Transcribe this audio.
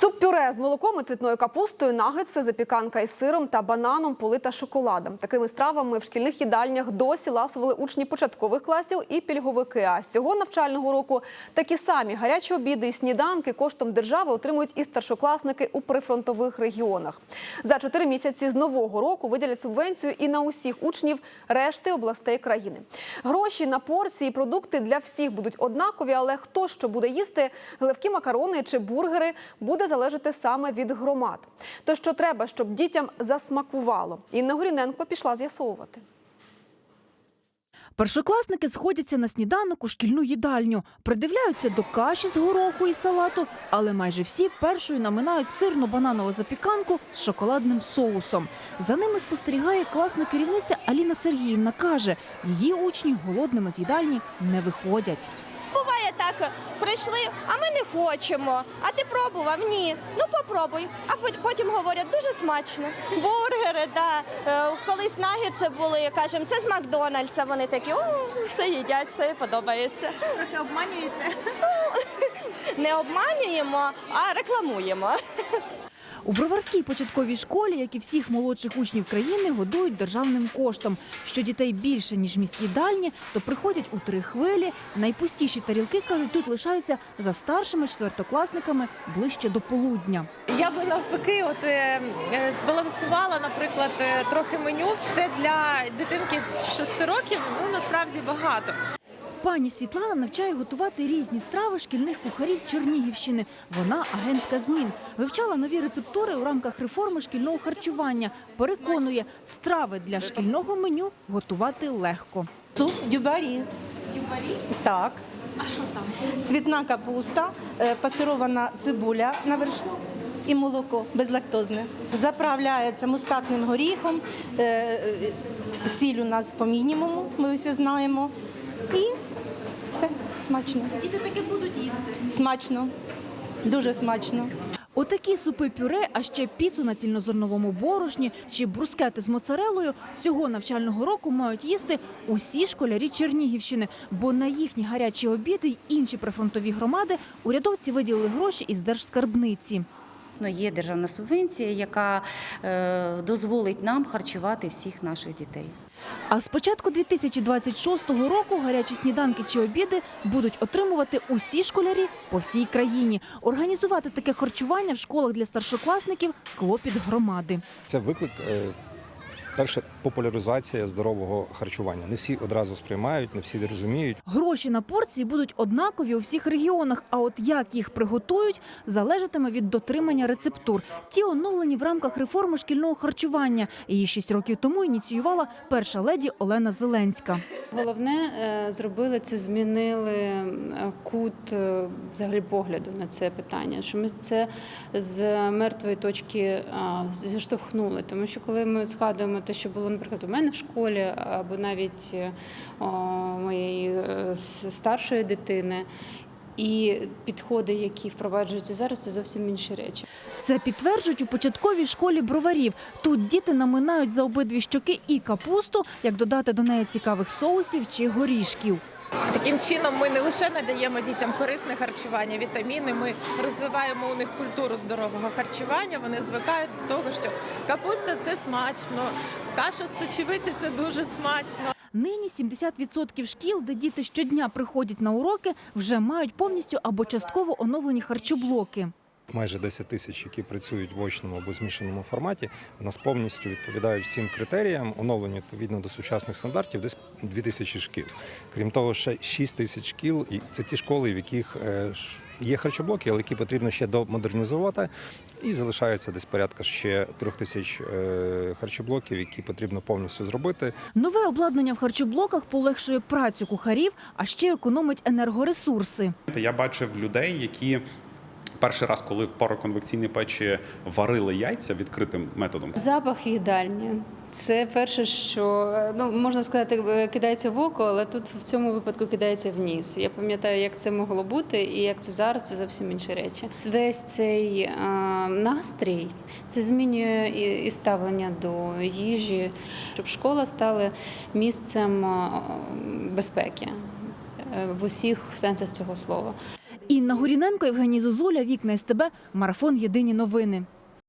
Суп-пюре з молоком і цвітною капустою, нагетси, запіканка із сиром та бананом, полита шоколадом. Такими стравами в шкільних їдальнях досі ласували учні початкових класів і пільговики. А з цього навчального року такі самі гарячі обіди і сніданки коштом держави отримують і старшокласники у прифронтових регіонах. За чотири місяці з нового року виділять субвенцію і на усіх учнів решти областей країни. Гроші на порції продукти для всіх будуть однакові, але хто що буде їсти, гливкі макарони чи бургери, буде залежати саме від громад. То що треба, щоб дітям засмакувало? Інна Горіненко пішла з'ясовувати. Першокласники сходяться на сніданок у шкільну їдальню, придивляються до каші з гороху і салату, але майже всі першою наминають сирно-бананову запіканку з шоколадним соусом. За ними спостерігає класна керівниця Аліна Сергіївна. каже, її учні голодними з їдальні не виходять. Так, прийшли, а ми не хочемо. А ти пробував? Ні. Ну попробуй. А потім говорять, дуже смачно. Бургери, да. Е, Колись нагетси були, кажемо, це з Макдональдса. Вони такі, о, все їдять, все подобається. Трохи обманюєте. Не обманюємо, а рекламуємо. У Броварській початковій школі, як і всіх молодших учнів країни, годують державним коштом. Що дітей більше ніж місць їдальні, то приходять у три хвилі. Найпустіші тарілки кажуть, тут лишаються за старшими четвертокласниками ближче до полудня. Я би навпаки, от е, е, збалансувала, наприклад, е, трохи меню. Це для дитинки 6 років. Ну насправді багато. Пані Світлана навчає готувати різні страви шкільних кухарів Чернігівщини. Вона агентка змін. Вивчала нові рецептури у рамках реформи шкільного харчування. Переконує, страви для шкільного меню готувати легко. Суп дюбарі. Дюбарі? Так. А що там? Цвітна капуста, е, пасирована цибуля на вершку і молоко безлактозне. Заправляється мускатним горіхом, е, е, сіль у нас по мінімуму, ми всі знаємо. І смачно. Діти таке будуть їсти? Смачно, дуже смачно. Отакі супи пюре, а ще піцу на цільнозерновому борошні чи брускети з моцарелою цього навчального року мають їсти усі школярі Чернігівщини, бо на їхні гарячі обіди й інші прифронтові громади урядовці виділили гроші із держскарбниці. Ну, Є державна субвенція, яка е, дозволить нам харчувати всіх наших дітей. А з початку 2026 року гарячі сніданки чи обіди будуть отримувати усі школярі по всій країні. Організувати таке харчування в школах для старшокласників клопіт громади. Це виклик. Перше популяризація здорового харчування. Не всі одразу сприймають, не всі розуміють. Гроші на порції будуть однакові у всіх регіонах. А от як їх приготують, залежатиме від дотримання рецептур. Ті оновлені в рамках реформи шкільного харчування. Її шість років тому ініціювала перша леді Олена Зеленська. Головне е, зробили це, змінили е, кут е, взагалі погляду на це питання. Що ми це з мертвої точки зіштовхнули. Тому що коли ми згадуємо те, що було, наприклад, у мене в школі, або навіть е, о, моєї е, старшої дитини. І підходи, які впроваджуються зараз, це зовсім інші речі. Це підтверджують у початковій школі броварів. Тут діти наминають за обидві щоки і капусту, як додати до неї цікавих соусів чи горішків. Таким чином ми не лише надаємо дітям корисне харчування, вітаміни. Ми розвиваємо у них культуру здорового харчування. Вони звикають до того, що капуста це смачно, каша з сочевиці це дуже смачно. Нині 70% шкіл, де діти щодня приходять на уроки, вже мають повністю або частково оновлені харчоблоки. Майже 10 тисяч, які працюють в очному або змішаному форматі, у нас повністю відповідають всім критеріям, оновлені відповідно до сучасних стандартів, десь 2 тисячі шкіл. Крім того, ще 6 тисяч шкіл, і це ті школи, в яких е, є харчоблоки, але які потрібно ще домодернізувати. І залишається десь порядка ще трьох тисяч е, харчоблоків, які потрібно повністю зробити. Нове обладнання в харчоблоках полегшує працю кухарів, а ще економить енергоресурси. Я бачив людей, які перший раз, коли в пароконвекційній печі варили яйця відкритим методом. Запах їдальні. Це перше, що ну можна сказати, е, кидається в око, але тут в цьому випадку кидається в. Я пам'ятаю, як це могло бути, і як це зараз це зовсім інші речі. Весь цей е, настрій це змінює і, і ставлення до їжі, щоб школа стала місцем е, безпеки е, в усіх сенсах цього слова. Інна Горіненко, Євгеній Зозуля, Вікна СТБ, Марафон Єдині новини.